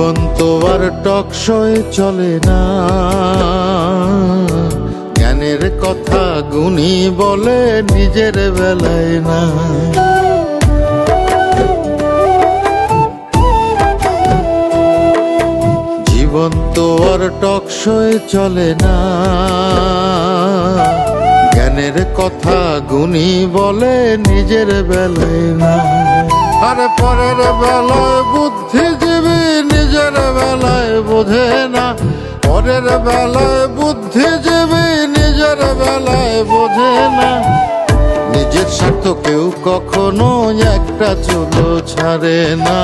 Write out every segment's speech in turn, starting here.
জীবন তো আর টকশয়ে চলে না। জ্ঞানের কথা গুণী বলে নিজের বেলায় না। জীবন তো আর টকশয়ে চলে না। জ্ঞানের কথা গুণী বলে নিজের বেলায় না। আরে পরের বেলায় বুদ্ধি বোঝে না। পরের বেলায় বুদ্ধিজীবী নিজের বেলায় বোঝে না। নিজের স্বার্থ কেউ কখনো একটা চুলো ছাড়ে না।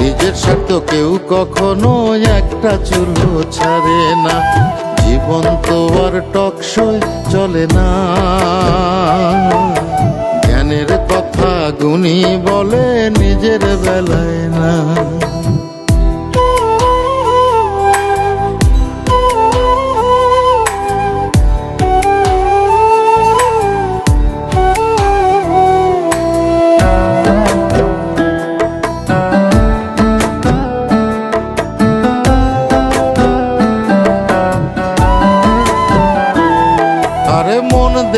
নিজের স্বার্থ কেউ কখনো একটা চুলো ছাড়ে না। জীবন তো আর টকসই চলে না। জ্ঞানের কথা গুণী বলে নিজের বেলায় না।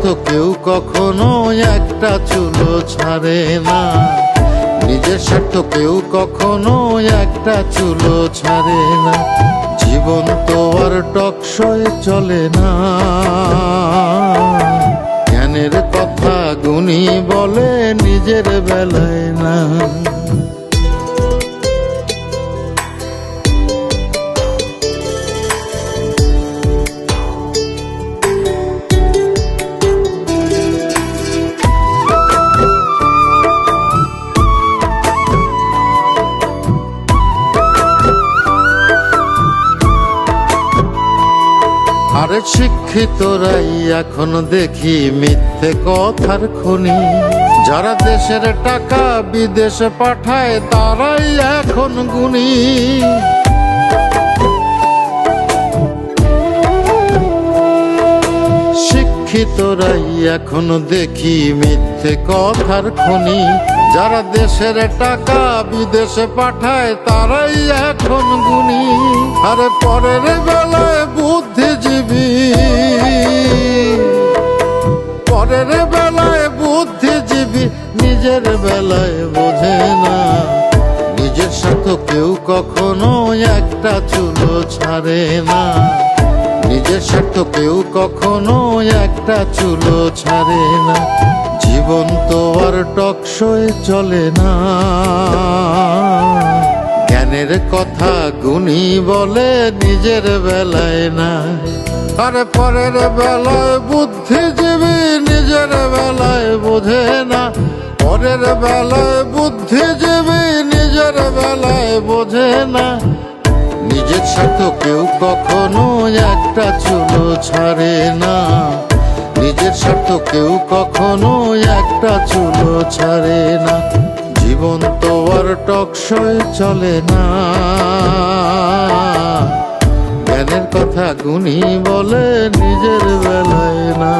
সাথে কেউ কখনো একটা চুলো ছাড়ে না। নিজের স্বার্থ কেউ কখনো একটা চুলো ছাড়ে না। জীবন তো আর টকশয়ে চলে না। জ্ঞানের কথা গুণী বলে নিজের বেলায় না। আরে শিক্ষিতরাই এখন দেখি মিথ্যে কথার খনি। যারা দেশের টাকা বিদেশে পাঠায়, তারাই এখন গুণী। শিক্ষিতরাই এখন দেখি মিথ্যে কথার খনি। যারা দেশের টাকা বিদেশে পাঠায়, তারাই এখন গুণী। আরে পরের বেলায় বুদ্ধিজীবী। পরের বেলায় বুদ্ধিজীবী, নিজের বেলায় বোঝে না। নিজের সাথে কেউ কখনো একটা চুলো ছাড়ে না। নিজের স্বার্থ কেউ কখনো একটা চুলো ছাড়ে না। জীবন তো আর টকশয়ে চলে না। জ্ঞানের কথা গুণী বলে নিজের বেলায় না। আরে পরের বেলায় বুদ্ধিজীবী নিজের বেলায় বোঝে না। পরের বেলায় বুদ্ধিজীবী নিজের বেলায় বোঝে না। নিজের স্বার্থ কেউ কখনো একটা চুলো ছাড়ে না। নিজের স্বার্থ কেউ কখনো একটা চুলো ছাড়ে না। জীবন টকশয় চলে না। জ্ঞানের কথা গুনি বলে নিজের বেলায় না।